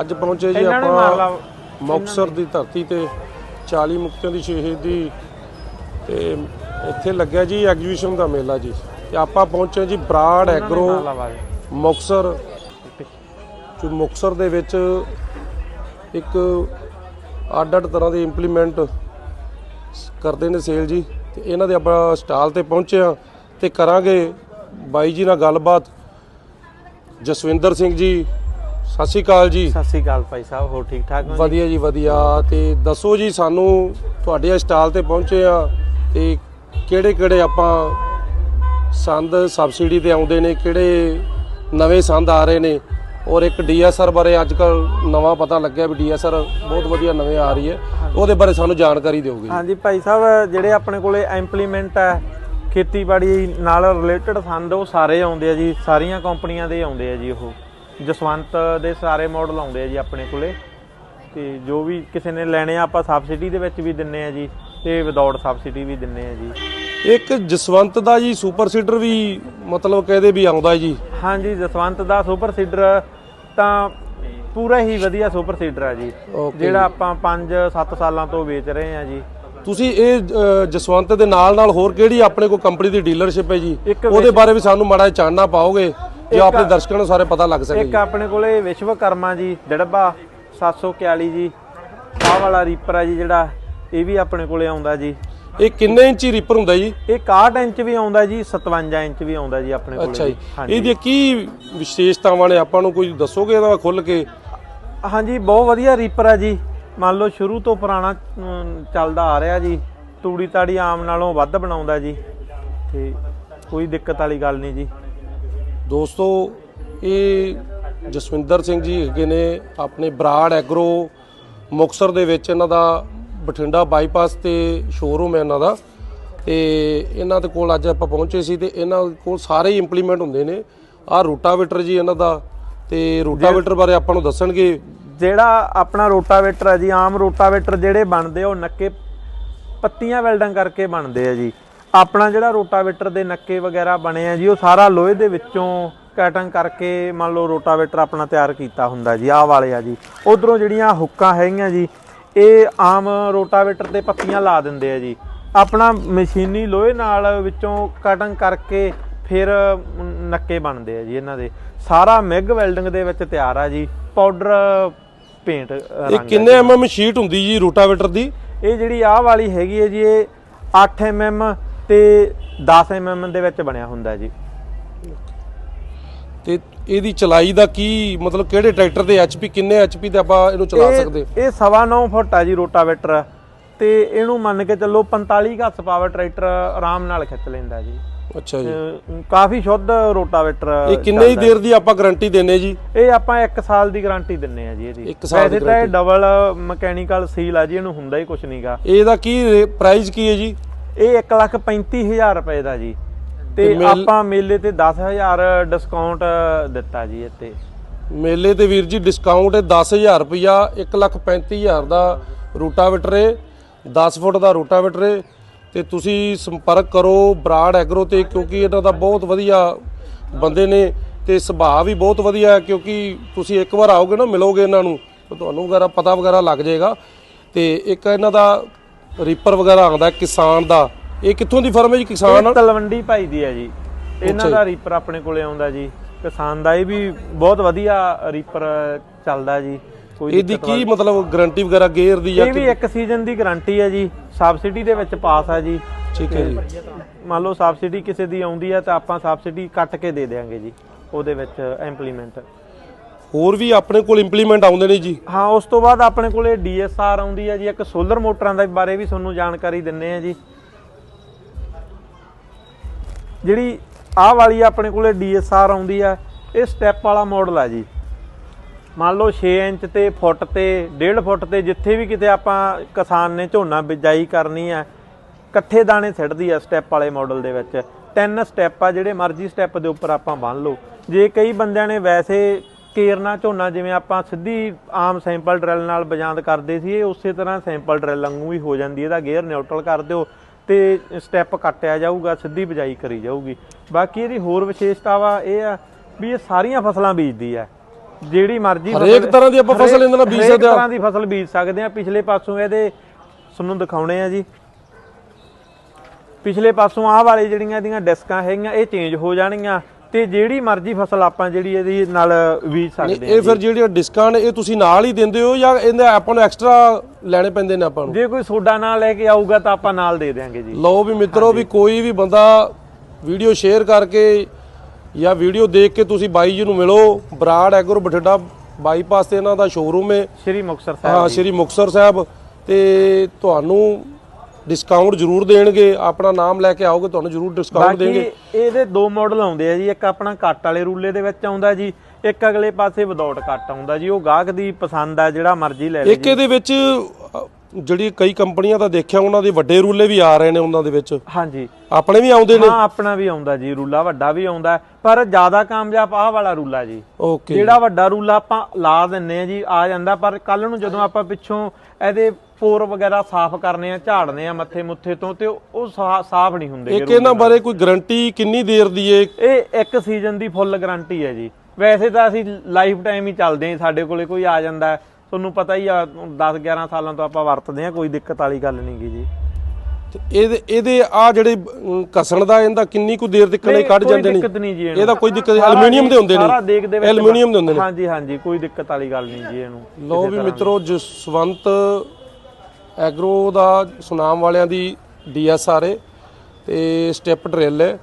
ਅੱਜ ਪਹੁੰਚੇ ਜੀ ਆਪਾਂ ਮੁਕਤਸਰ ਦੀ ਧਰਤੀ ਤੇ 40 ਮੁਕਤਿਆਂ ਦੀ ਸ਼ਹੀਦੀ ਤੇ ਇੱਥੇ ਲੱਗਿਆ ਜੀ ਐਗਜੀਬਿਸ਼ਨ ਦਾ ਮੇਲਾ ਜੀ। ਤੇ ਆਪਾਂ ਪਹੁੰਚੇ ਜੀ ਬਰਾੜ ਐਗਰੋ ਮੁਕਤਸਰ। ਜੋ ਮੁਕਤਸਰ ਦੇ ਵਿੱਚ ਇੱਕ ਅੱਡ ਅੱਡ ਤਰ੍ਹਾਂ ਦੇ ਇੰਪਲੀਮੈਂਟ ਕਰਦੇ ਨੇ ਸੇਲ ਜੀ। ਤੇ ਇਹਨਾਂ ਦੇ ਆਪਾਂ ਸਟਾਲ ਤੇ ਪਹੁੰਚੇ ਆ ਤੇ ਕਰਾਂਗੇ ਬਾਈ ਜੀ ਨਾਲ ਗੱਲਬਾਤ। ਜਸਵਿੰਦਰ ਸਿੰਘ ਜੀ ਸਤਿ ਸ਼੍ਰੀ ਅਕਾਲ ਜੀ। ਸਤਿ ਸ੍ਰੀ ਅਕਾਲ ਭਾਈ ਸਾਹਿਬ ਹੋਰ ਠੀਕ ਠਾਕ ਹੋ ਜੀ? ਵਧੀਆ ਜੀ ਵਧੀਆ। ਤੇ ਦੱਸੋ ਜੀ ਸਾਨੂੰ ਤੁਹਾਡੇ ਸਟਾਲ ਤੇ ਪਹੁੰਚੇ ਆ ਤੇ ਕਿਹੜੇ ਕਿਹੜੇ ਆਪਾਂ ਸੰਦ ਸਬਸਿਡੀ ਤੇ ਆਉਂਦੇ ਨੇ ਕਿਹੜੇ ਨਵੇਂ ਸੰਦ ਆ ਰਹੇ ਨੇ? ਔਰ ਇੱਕ ਡੀਐਸਆਰ ਬਾਰੇ ਅੱਜ ਕੱਲ ਨਵਾਂ ਪਤਾ ਲੱਗਿਆ ਵੀ ਡੀਐਸਆਰ ਬਹੁਤ ਵਧੀਆ ਨਵੇਂ ਆ ਰਹੀ ਹੈ। ਉਹਦੇ ਬਾਰੇ ਸਾਨੂੰ ਜਾਣਕਾਰੀ ਦਿਓਗੇ ਹਾਂਜੀ ਭਾਈ ਸਾਹਿਬ ਜਿਹੜੇ ਆਪਣੇ ਕੋਲੇ ਇੰਪਲੀਮੈਂਟ ਹੈ ਖੇਤੀਬਾੜੀ ਨਾਲ ਰਿਲੇਟਡ ਸੰਦ ਉਹ ਸਾਰੇ ਆਉਂਦੇ ਆ ਜੀ ਸਾਰੀਆਂ ਕੰਪਨੀਆਂ ਦੇ ਆਉਂਦੇ ਆ ਜੀ ਉਹ। ਜਸਵੰਤ ਦੇ ਸਾਰੇ ਮਾਡਲ ਆਉਂਦੇ ਆ ਜੀ ਆਪਣੇ ਕੋਲੇ। ਤੇ ਜੋ ਵੀ ਕਿਸੇ ਨੇ ਲੈਣੇ ਆ ਆਪਾਂ ਸਬਸਿਡੀ ਦੇ ਵਿੱਚ ਵੀ ਦਿੰਨੇ ਆ ਜੀ ਤੇ ਵਿਦਆਊਟ ਸਬਸਿਡੀ ਵੀ ਦਿੰਨੇ ਆ ਜੀ। ਇੱਕ ਜਸਵੰਤ ਦਾ ਜੀ ਸੁਪਰ ਸੀਡਰ ਵੀ ਮਤਲਬ ਕਹਦੇ ਵੀ ਆਉਂਦਾ ਹੈ ਜੀ। ਹਾਂਜੀ ਜਸਵੰਤ ਦਾ ਸੁਪਰ ਸੀਡਰ ਤਾਂ ਪੂਰਾ ਹੀ ਵਧੀਆ ਸੁਪਰ ਸੀਡਰ ਆ ਜੀ। Okay ਜਿਹੜਾ ਆਪਾਂ 5-7 ਸਾਲਾਂ ਤੋਂ ਵੇਚ ਰਹੇ ਆ ਜੀ। ਤੁਸੀਂ ਇਹ ਅ, ਜਸਵੰਤ ਦੇ ਨਾਲ ਨਾਲ ਹੋਰ ਕਿਹੜੀ ਆਪਣੇ ਕੋਲ ਕੰਪਨੀ ਦੀ ਡੀਲਰਸ਼ਿਪ ਹੈ ਜੀ? ਇੱਕ ਉਹਦੇ ਬਾਰੇ ਵੀ ਸਾਨੂੰ ਮਾੜਾ ਜਿਹਾ ਚਾਨਣਾ ਪਾਓਗੇ। ਜੋ ਆਪਣੇ ਦਰਸ਼ਕਾਂ ਨੂੰ ਸਾਰੇ ਪਤਾ ਲੱਗ ਸਕੇ ਇੱਕ ਆਪਣੇ ਕੋਲੇ ਵਿਸ਼ਵਕਰਮਾ ਜੀ ਡੜਬਾ 741 ਜੀ ਆਹ ਵਾਲਾ ਰੀਪਰ ਆ ਜੀ ਜਿਹੜਾ ਇਹ ਵੀ ਆਪਣੇ ਕੋਲੇ ਆਉਂਦਾ ਜੀ। ਇਹ ਕਿੰਨੇ ਇੰਚੀ ਰੀਪਰ ਹੁੰਦਾ ਜੀ? ਇਹ 61 ਇੰਚ ਵੀ ਆਉਂਦਾ ਜੀ 57 ਇੰਚ ਵੀ ਆਉਂਦਾ ਜੀ ਆਪਣੇ ਕੋਲੇ ਅੱਛਾ ਜੀ। ਹਾਂਜੀ। ਇਹਦੀਆਂ ਕੀ ਵਿਸ਼ੇਸ਼ਤਾਵਾਂ ਨੇ? ਆਪਾਂ ਨੂੰ ਕੁਝ ਦੱਸੋਗੇ ਇਹਦਾ ਖੁੱਲ ਕੇ? ਹਾਂਜੀ ਬਹੁਤ ਵਧੀਆ ਰੀਪਰ ਆ ਜੀ। ਮੰਨ ਲਓ ਸ਼ੁਰੂ ਤੋਂ ਪੁਰਾਣਾ ਚੱਲਦਾ ਆ ਰਿਹਾ ਜੀ। ਤੂੜੀ ਤਾੜੀ ਆਮ ਨਾਲੋਂ ਵੱਧ ਬਣਾਉਂਦਾ ਜੀ। ਤੇ ਕੋਈ ਦਿੱਕਤ ਵਾਲੀ ਗੱਲ ਨਹੀਂ ਜੀ। ਦੋਸਤੋ, ਇਹ ਜਸਵਿੰਦਰ ਸਿੰਘ ਜੀ ਹੈਗੇ ਨੇ ਆਪਣੇ ਬਰਾੜ ਐਗਰੋ ਮੁਕਸਰ ਦੇ ਵਿੱਚ ਇਹਨਾਂ ਦਾ ਬਠਿੰਡਾ ਬਾਈਪਾਸ ਤੇ ਸ਼ੋਰੂਮ ਹੈ ਇਹਨਾਂ ਦਾ। ਤੇ ਇਹਨਾਂ ਦੇ ਕੋਲ ਅੱਜ ਆਪਾਂ ਪਹੁੰਚੇ ਸੀ ਤੇ ਇਹਨਾਂ ਕੋਲ ਸਾਰੇ ਹੀ ਇੰਪਲੀਮੈਂਟ ਹੁੰਦੇ ਨੇ। ਆਹ ਰੋਟਾਵੇਟਰ ਜੀ ਇਹਨਾਂ ਦਾ ਤੇ ਰੂਟਾਵੇਟਰ ਬਾਰੇ ਆਪਾਂ ਨੂੰ ਦੱਸਣਗੇ। ਜਿਹੜਾ ਆਪਣਾ ਰੋਟਾਵੇਟਰ ਹੈ ਜੀ, ਆਮ ਰੋਟਾਵੇਟਰ ਜਿਹੜੇ ਬਣਦੇ ਉਹ ਨੱਕੇ ਪੱਤੀਆਂ ਵੈਲਡਿੰਗ ਕਰਕੇ ਬਣਦੇ ਆ ਜੀ। ਆਪਣਾ ਜਿਹੜਾ ਰੋਟਾਵੇਟਰ ਦੇ ਨੱਕੇ ਵਗੈਰਾ ਬਣੇ ਆ ਜੀ ਉਹ ਸਾਰਾ ਲੋਹੇ ਦੇ ਵਿੱਚੋਂ ਕਟਿੰਗ ਕਰਕੇ ਮੰਨ ਲਓ ਰੋਟਾਵੇਟਰ ਆਪਣਾ ਤਿਆਰ ਕੀਤਾ ਹੁੰਦਾ ਜੀ ਆਹ ਵਾਲੇ ਆ ਜੀ। ਉਧਰੋਂ ਜਿਹੜੀਆਂ ਹੁੱਕਾਂ ਹੈਗੀਆਂ ਜੀ ਇਹ ਆਮ ਰੋਟਾਵੇਟਰ ਤੇ ਪੱਤੀਆਂ ਲਾ ਦਿੰਦੇ ਆ ਜੀ। ਆਪਣਾ ਮਸ਼ੀਨੀ ਲੋਹੇ ਨਾਲ ਵਿੱਚੋਂ ਕਟਿੰਗ ਕਰਕੇ ਫਿਰ ਨੱਕੇ ਬਣਦੇ ਆ ਜੀ ਇਹਨਾਂ ਦੇ। ਸਾਰਾ ਮਿਗ ਵੈਲਡਿੰਗ ਦੇ ਵਿੱਚ ਤਿਆਰ ਆ ਜੀ ਪਾਊਡਰ ਪੇਂਟ ਇਹ ਕਿੰਨੇ ਐਮਐਮ ਸ਼ੀਟ ਹੁੰਦੀ ਜੀ ਰੂਟਾਵੇਟਰ ਦੀ? ਇਹ ਜਿਹੜੀ ਆਹ ਵਾਲੀ ਹੈਗੀ ਹੈ ਜੀ ਇਹ 8 mm ਤੇ 10 mm ਦੇ ਵਿੱਚ ਬਣਿਆ ਹੁੰਦਾ ਜੀ। ਤੇ ਇਹਦੀ ਚਲਾਈ ਦਾ ਕੀ ਮਤਲਬ ਕਿਹੜੇ ਟਰੈਕਟਰ ਦੇ ਐਚਪੀ ਕਿੰਨੇ ਐਚਪੀ ਤੇ ਆਪਾਂ ਇਹਨੂੰ ਚਲਾ ਇਹ- ਸਕਦੇ? ਇਹ ਸਵਾ 9 ਫੁੱਟ ਆ ਜੀ ਰੋਟਾਵੇਟਰ। ਤੇ ਇਹਨੂੰ ਮੰਨ ਕੇ ਚੱਲੋ 45 ਹੱਸ ਪਾਵਰ ਟਰੈਕਟਰ ਆਰਾਮ ਨਾਲ ਖਿੱਚ ਲੈਂਦਾ ਜੀ। ਅੱਛਾ ਜੀ। ਅਹ ਕਾਫੀ ਸ਼ੁੱਧ ਰੋਟਾਵੇਟਰ ਇਹ ਕਿੰਨੇ ਹੀ ਦੇਰ ਦੀ ਆਪਾਂ ਗਾਰੰਟੀ ਦਿੰਨੇ ਜੀ? ਇਹ ਆਪਾਂ 1 ਸਾਲ ਦੀ ਗਾਰੰਟੀ ਦਿੰਨੇ ਆ ਜੀ ਇਹਦੀ। ਇੱਕ ਸਾਲ ਦੀ ਵੈਸੇ ਤਾਂ ਇਹ ਡਬਲ ਮਕੈਨੀਕਲ ਸੀਲ ਆ ਜੀ ਇਹਨੂੰ ਹੁੰਦਾ ਹੀ ਕੁਝ ਨਹੀਂਗਾ ਇਹਦਾ ਕੀ ਪ੍ਰਾਈਸ ਕੀ ਹੈ ਜੀ? ਇਹ 135000 ਰੁਪਏ ਦਾ ਜੀ। ਤੇ ਆਪਾਂ ਮੇਲੇ ਤੇ 10000 ਡਿਸਕਾਊਂਟ ਦਿੱਤਾ ਜੀ ਇੱਥੇ। ਮੇਲੇ ਤੇ ਵੀਰ ਜੀ ਡਿਸਕਾਊਂਟ ਹੈ 10000 ਰੁਪਇਆ 135000 ਦਾ ਰੂਟਾਵੇਟਰ ਹੈ 10 ਫੁੱਟ ਦਾ ਰੂਟਾਵੇਟਰ ਹੈ। ਤੇ ਤੁਸੀਂ ਸੰਪਰਕ ਕਰੋ ਬਰਾੜ ਐਗਰੋ ਤੇ ਕਿਉਂਕਿ ਇਹਨਾਂ ਦਾ ਬਹੁਤ ਵਧੀਆ ਬੰਦੇ ਨੇ ਤੇ ਸੁਭਾਅ ਵੀ ਬਹੁਤ ਵਧੀਆ ਹੈ ਕਿਉਂਕਿ ਤੁਸੀਂ ਇੱਕ ਵਾਰ ਆਓਗੇ ਨਾ ਮਿਲੋਗੇ ਇਹਨਾਂ ਨੂੰ ਤੁਹਾਨੂੰ ਵਗੈਰਾ ਪਤਾ ਵਗੈਰਾ ਲੱਗ ਜਾਏਗਾ। ਤੇ ਇੱਕ ਇਹਨਾਂ ਦਾ ਰੀਪਰ ਵਗੈਰਾ ਆਉਂਦਾ ਕਿਸਾਨ ਦਾ। ਇਹ ਕਿੱਥੋਂ ਦੀ ਫਰਮ ਹੈ ਜੀ ਕਿਸਾਨ ਇਹ ਤਲਵੰਡੀ ਭਾਈ ਦੀ ਹੈ ਜੀ। ਇਹਨਾਂ ਦਾ ਰੀਪਰ ਆਪਣੇ ਕੋਲੇ ਆਉਂਦਾ ਜੀ। ਕਿਸਾਨ ਦਾ ਇਹ ਵੀ ਬਹੁਤ ਵਧੀਆ ਰੀਪਰ ਚੱਲਦਾ ਜੀ। ਕੋਈ ਇਹਦੀ ਕੀ ਮਤਲਬ ਗਾਰੰਟੀ ਵਗੈਰਾ ਗੇਅਰ ਦੀ ਜਾਂ ਇਹ ਵੀ ਇੱਕ ਸੀਜ਼ਨ ਦੀ ਗਾਰੰਟੀ ਹੈ ਜੀ। ਸਬਸਿਡੀ ਦੇ ਵਿੱਚ ਪਾਸ ਆ ਜੀ। ਠੀਕ ਹੈ ਜੀ। ਮੰਨ ਲਓ ਸਬਸਿਡੀ ਕਿਸੇ ਦੀ ਆਉਂਦੀ ਹੈ ਤਾਂ ਆਪਾਂ ਸਬਸਿਡੀ ਕੱਟ ਕੇ ਦੇ ਦੇਵਾਂਗੇ ਜੀ। ਉਹਦੇ ਵਿੱਚ ਇੰਪਲੀਮੈਂਟ ਹੋਰ ਵੀ ਆਪਣੇ ਕੋਲ ਇੰਪਲੀਮੈਂਟ ਆਉਂਦੇ ਨੇ ਜੀ? ਹਾਂ, ਉਸ ਤੋਂ ਬਾਅਦ ਆਪਣੇ ਕੋਲੇ ਡੀਐਸਆਰ ਆਉਂਦੀ ਹੈ ਜੀ, ਇੱਕ ਸੋਲਰ ਮੋਟਰਾਂ ਦੇ ਬਾਰੇ ਵੀ ਤੁਹਾਨੂੰ ਜਾਣਕਾਰੀ ਦਿੰਨੇ ਆ ਜੀ। ਜਿਹੜੀ ਆਹ ਵਾਲੀ ਆਪਣੇ ਕੋਲੇ ਡੀਐਸਆਰ ਆਉਂਦੀ ਆ, ਇਹ ਸਟੈਪ ਵਾਲਾ ਮਾਡਲ ਆ ਜੀ। ਮੰਨ ਲਓ 6 ਇੰਚ ਤੇ ਫੁੱਟ ਤੇ 1.5 ਫੁੱਟ ਤੇ ਜਿੱਥੇ ਵੀ ਕਿਤੇ ਆਪਾਂ ਕਿਸਾਨ ਨੇ ਝੋਨਾ ਬਿਜਾਈ ਕਰਨੀ ਆ, ਇਕੱਠੇ ਦਾਣੇ ਸਿੱਟਦੀ ਆ ਸਟੈਪ ਵਾਲੇ ਮਾਡਲ ਦੇ ਵਿੱਚ। ਤਿੰਨ ਸਟੈਪ ਆ, ਜਿਹੜੇ ਮਰਜ਼ੀ ਸਟੈਪ ਦੇ ਉੱਪਰ ਆਪਾਂ ਬੰਨ ਲਓ। ਜੇ ਕਈ ਬੰਦਿਆਂ ਨੇ ਵੈਸੇ ਕੇਰਨਾ ਝੋਨਾ ਜਿਵੇਂ ਆਪਾਂ ਸਿੱਧੀ ਆਮ ਸੈਂਪਲ ਡਰਿਲ ਨਾਲ ਬਜਾਂਦ ਕਰਦੇ ਸੀ ਇਹ ਉਸੇ ਤਰ੍ਹਾਂ ਸੈਂਪਲ ਡਰਿਲ ਵਾਂਗੂ ਹੀ ਹੋ ਜਾਂਦੀ। ਇਹਦਾ ਗੇਅਰ ਨਿਊਟਰਲ ਕਰ ਦਿਓ ਤੇ ਸਟੈਪ ਕੱਟਿਆ ਜਾਊਗਾ ਸਿੱਧੀ ਬਜਾਈ ਕਰੀ ਜਾਊਗੀ। ਬਾਕੀ ਇਹਦੀ ਹੋਰ ਵਿਸ਼ੇਸ਼ਤਾ ਵਾ ਇਹ ਆ ਵੀ ਇਹ ਸਾਰੀਆਂ ਫਸਲਾਂ ਬੀਜਦੀ ਆ ਜਿਹੜੀ ਮਰਜ਼ੀ ਹਰੇਕ ਤਰ੍ਹਾਂ ਦੀ ਆਪਾਂ ਫਸਲ ਇਹਦੇ ਨਾਲ ਬੀਜ ਹਰੇਕ ਸਕਦੇ ਹਾਂ। ਤਰ੍ਹਾਂ ਦੀ ਫਸਲ ਬੀਜ ਸਕਦੇ ਆ ਪਿਛਲੇ ਪਾਸੋਂ ਇਹਦੇ ਤੁਹਾਨੂੰ ਦਿਖਾਉਣੇ ਆ ਜੀ। ਪਿਛਲੇ ਪਾਸੋਂ ਆਹ ਵਾਲੇ ਜਿਹੜੀਆਂ ਇਹਦੀਆਂ ਡਿਸਕਾਂ ਹੈਗੀਆਂ ਇਹ ਚੇਂਜ ਹੋ ਜਾਣਗੀਆਂ। ਤੇ ਜਿਹੜੀ ਮਰਜ਼ੀ ਫਸਲ ਆਪਾਂ ਜਿਹੜੀ ਇਹਦੀ ਨਾਲ ਬੀਜ ਸਕਦੇ ਆ ਇਹ ਫਿਰ ਜਿਹੜੀਆਂ ਡਿਸਕਾਊਂਟ ਇਹ ਤੁਸੀਂ ਨਾਲ ਹੀ ਦਿੰਦੇ ਹੋ ਜਾਂ ਇਹਦੇ ਆਪਾਂ ਨੂੰ ਐਕਸਟਰਾ ਲੈਣੇ ਪੈਂਦੇ ਨੇ ਆਪਾਂ ਨੂੰ? ਜੇ ਕੋਈ ਸੋਡਾ ਨਾਲ ਲੈ ਕੇ ਆਊਗਾ ਤਾਂ ਆਪਾਂ ਨਾਲ ਦੇ ਦੇਾਂਗੇ ਜੀ। ਲਓ ਵੀ ਮਿੱਤਰੋ ਵੀ ਕੋਈ ਵੀ ਬੰਦਾ ਵੀਡੀਓ ਸ਼ੇਅਰ ਕਰਕੇ ਜਾਂ ਵੀਡੀਓ ਦੇਖ ਕੇ ਤੁਸੀਂ ਬਾਈ ਜੀ ਨੂੰ ਮਿਲੋ ਬਰਾੜ ਐਗਰੋ ਬਠਿੰਡਾ ਬਾਈਪਾਸ ਤੇ ਇਹਨਾਂ ਦਾ ਸ਼ੋਰੂਮ ਹੈ ਸ਼੍ਰੀ ਮੁਕਤਸਰ ਸਾਹਿਬ ਹਾਂ ਸ਼੍ਰੀ ਮੁਕਤਸਰ ਸਾਹਿਬ ਤੇ ਤੁਹਾਨੂੰ ਡਿਸਕਾਊਂਟ ਜ਼ਰੂਰ ਦੇਣਗੇ ਆਪਣਾ ਨਾਮ ਲੈ ਕੇ ਆਓਗੇ ਤੁਹਾਨੂੰ ਜ਼ਰੂਰ ਡਿਸਕਾਊਂਟ ਦੇਣਗੇ। ਬਾਕੀ ਇਹਦੇ ਦੋ ਮਾਡਲ ਆਉਂਦੇ ਆ ਜੀ ਇੱਕ ਆਪਣਾ ਕੱਟ ਵਾਲੇ ਰੂਲੇ ਦੇ ਵਿੱਚ ਆਉਂਦਾ ਜੀ ਇੱਕ ਅਗਲੇ ਪਾਸੇ ਵਿਦਆਊਟ ਕੱਟ ਆਉਂਦਾ ਜੀ ਉਹ ਗਾਹਕ ਦੀ ਪਸੰਦ ਆ ਜਿਹੜਾ ਮਰਜ਼ੀ ਲੈ ਲੇ ਇੱਕ ਇਹਦੇ ਵਿੱਚ ਜਿਹੜੀ ਕਈ ਕੰਪਨੀਆਂ ਦਾ ਦੇਖਿਆ ਉਹਨਾਂ ਦੇ ਵੱਡੇ ਰੂਲੇ ਵੀ ਆ ਰਹੇ ਨੇ ਉਹਨਾਂ ਦੇ ਵਿੱਚ। ਹਾਂਜੀ। ਆਪਣੇ ਵੀ ਆਉਂਦੇ ਨੇ? ਹਾਂ ਆਪਣਾ ਵੀ ਆਉਂਦਾ ਜੀ ਰੂਲਾ ਵੱਡਾ ਵੀ ਆਉਂਦਾ ਪਰ ਜ਼ਿਆਦਾ ਕਾਮਯਾਬ ਆਹ ਵਾਲਾ ਰੂਲਾ ਜੀ। ਓਕੇ। ਜਿਹੜਾ ਵੱਡਾ ਰੂਲਾ ਆਪਾਂ ਲਾ ਦਿੰਨੇ ਆ ਜੀ ਆ ਜਾਂਦਾ ਪਰ ਕੱਲ ਨੂੰ ਜਦੋਂ ਆਪਾਂ ਪਿੱਛੋਂ ਇਹਦੇ ਪੋਰ ਵਗੈਰਾ ਸਾਫ਼ ਕਰਨੇ ਆ ਝਾੜਨੇ ਆ ਮੱਥੇ ਮੁੱਥੇ ਤੋਂ ਤੇ ਉਹ ਸਾਫ਼ ਨਹੀਂ ਹੁੰਦੇ ਇੱਕ ਇਹਨਾਂ ਬਾਰੇ ਕੋਈ ਗਾਰੰਟੀ ਕਿੰਨੀ ਦੇਰ ਦੀ ਏ? ਇਹ ਇੱਕ ਸੀਜ਼ਨ ਦੀ ਫੁੱਲ ਗਾਰੰਟੀ ਹੈ ਜੀ। ਵੈਸੇ ਤਾਂ ਅਸੀਂ ਲਾਈਫ ਟਾਈਮ ਹੀ ਚੱਲਦੇ ਹਾਂ ਸਾਡੇ ਕੋਲੇ ਕੋਈ ਆ ਜਾਂਦਾ ਤੁਹਾਨੂੰ ਪਤਾ ਹੀ ਆ 10 11 ਸਾਲਾਂ ਤੋਂ ਆਪਾਂ ਵਰਤਦੇ ਆ ਕੋਈ ਦਿੱਕਤ ਵਾਲੀ ਗੱਲ ਨਹੀਂ ਗੀ ਜੀ। ਤੇ ਇਹਦੇ ਇਹਦੇ ਆ ਜਿਹੜੇ ਅਮ, ਘਸਣ ਦਾ ਇਹਦਾ ਕਿੰਨੀ ਕੁ ਦੇਰ ਤੱਕ ਨਹੀਂ ਕੱਢ ਕੋਈ ਜਾਂਦੇ ਨੇ? ਦਿੱਕਤ ਨਹੀਂ ਜੀ ਇਹਦਾ ਕੋਈ ਦਿੱਕਤ ਸਾਰਾ ਐਲੂਮੀਨੀਅਮ ਦੇ ਹੁੰਦੇ ਸਾਰਾ ਨੇ ਦੇਖ ਦੇ ਵਿੱਚ ਐਲੂਮੀਨੀਅਮ ਦੇ ਹੁੰਦੇ ਨੇ। ਹਾਂਜੀ ਹਾਂਜੀ ਕੋਈ ਦਿੱਕਤ ਵਾਲੀ ਗੱਲ ਨਹੀਂ ਜੀ ਇਹਨੂੰ ਲਓ ਵੀ ਮਿੱਤਰੋ ਜਸਵੰਤ ਐਗਰੋ ਦਾ ਸੁਨਾਮ ਵਾਲਿਆਂ ਦੀ ਡੀਐਸਆਰ ਹੈ ਤੇ ਸਟੈਪ ਡਰਿਲ ਹੈ।